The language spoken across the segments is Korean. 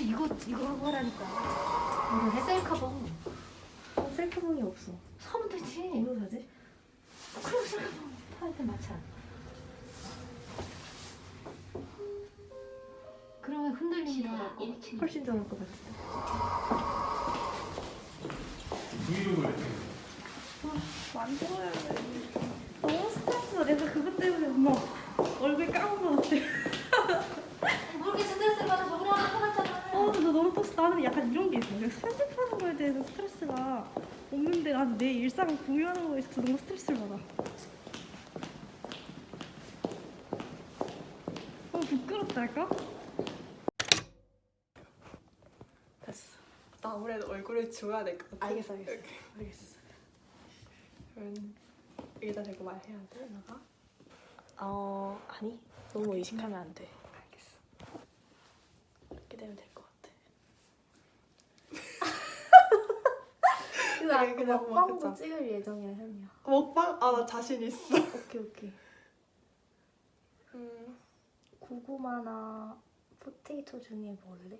근데 이거 이거 하고 하라니까. 이거 해 셀카봉. 어, 셀카봉이 없어. 사면 되지. 어디서 사지? 그럼 셀카봉 타이틀 맞춰. 그러면 흔들림이 더 나고. 훨씬 더 나을 것 같아. 브이로그를 만들어야 돼. 너무 스트레스가 내가 그것 때문에 엄마 얼굴 까만 것 같아. 모르게 스트레스 받아 저번에 하나 해봤잖아. 어, 근데 나 너무 또 나는 약간 이런 게 있어. 내가 편집하는 거에 대해서 스트레스가 없는데 나는 내 일상을 공유하는 거에 있어서 너무 스트레스를 받아. 어, 부끄럽달까? 됐어. 나 아무래도 얼굴을 지워야 될 것 같아. 알겠어, 알겠어. 이렇게. 알겠어. 그러면 여기다 대고 말해야 돼, 나가? 어, 아니. 너무 의식하면 안 돼. 알겠어. 이렇게 되면 될 것 같아. 그래, 그냥 먹방도 먹자. 찍을 예정이야, 현이야. 먹방? 아, 나 자신 있어. 오케이, 오케이. 음, 고구마나 포테이토 중에 뭐 먹을래?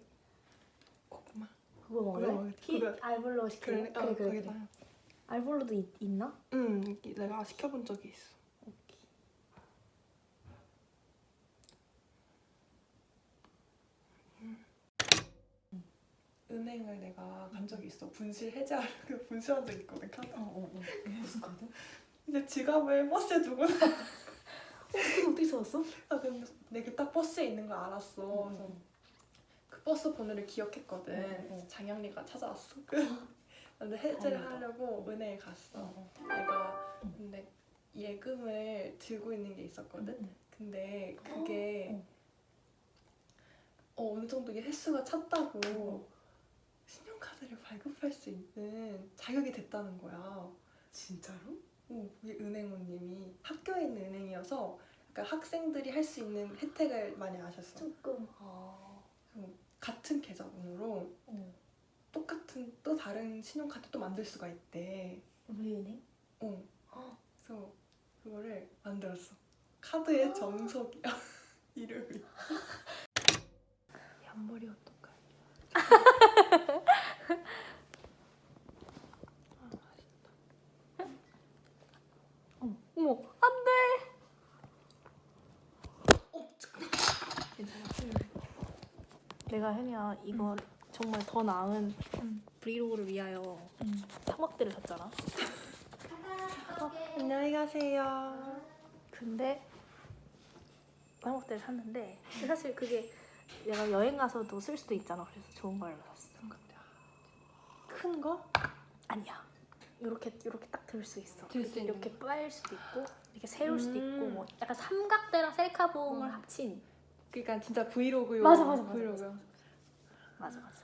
고구마. 그거 먹을래? 그래. 알볼로 시킬래? 그래, 어, 거기다. 알볼로도 있, 있나? 응, 내가 시켜본 적이 있어. 오케이. 은행을 내가 간 적이 있어. 분실 해제하려고 분실한 적 있거든, 카드. 어, 어, 어. 무슨 카드? 근데 지갑을 버스에 두고 나. 그거 어떻게 찾았어? 아, 근데 내가 딱 버스에 있는 걸 알았어. 그래서 그 버스 번호를 기억했거든. 응, 응. 그래서 장현이가 찾아왔어. 근데 해제를 다행이다. 하려고 은행에 갔어. 어, 내가 응. 근데 예금을 들고 있는 게 있었거든. 응. 근데 그게 어. 어, 어느 정도 이게 횟수가 찼다고 어. 신용카드를 발급할 수 있는 자격이 됐다는 거야. 진짜로? 어, 그게 은행원님이 학교에 있는 은행이어서 약간 학생들이 할 수 있는 혜택을 많이 아셨어. 조금. 아. 같은 계좌번호로 어. 똑같은 또 다른 신용카드 또 만들 수가 있대. 우리 은행? 어. 헉. 그래서 그거를 만들었어. 카드의 정석이야. 이름이. 옆머리 어떨까? 어머, 안 돼! 괜찮아. 내가 현이야, 이거 정말 더 나은 브이로그를 위하여 사막대를 샀잖아. 안녕히 가세요. 근데 사막대를 샀는데 사실 그게 내가 여행 가서도 쓸 수도 있잖아. 그래서 좋은 걸로 샀어. 큰 거? 아니야. 이렇게 이렇게 딱 들 수 있어. 들수 있는 이렇게 빠일 수도 있고 이렇게 세울 수도 음. 있고 뭐 약간 삼각대랑 셀카봉을 음. 합친. 그러니까 진짜 브이로그용 맞아, 맞아, 맞아, 브이로그. 맞아 맞아.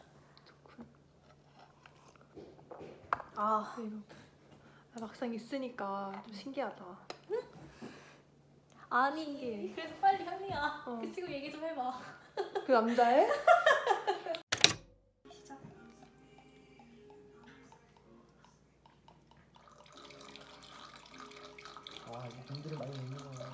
아 브이로그. 아, 막상 있으니까 좀 신기하다. 아니 신기해. 그래서 빨리 현이야. 어. 그 친구 얘기 좀 해봐. 그 남자애? 시작. 아 이게 돈들을 많이 내는 거야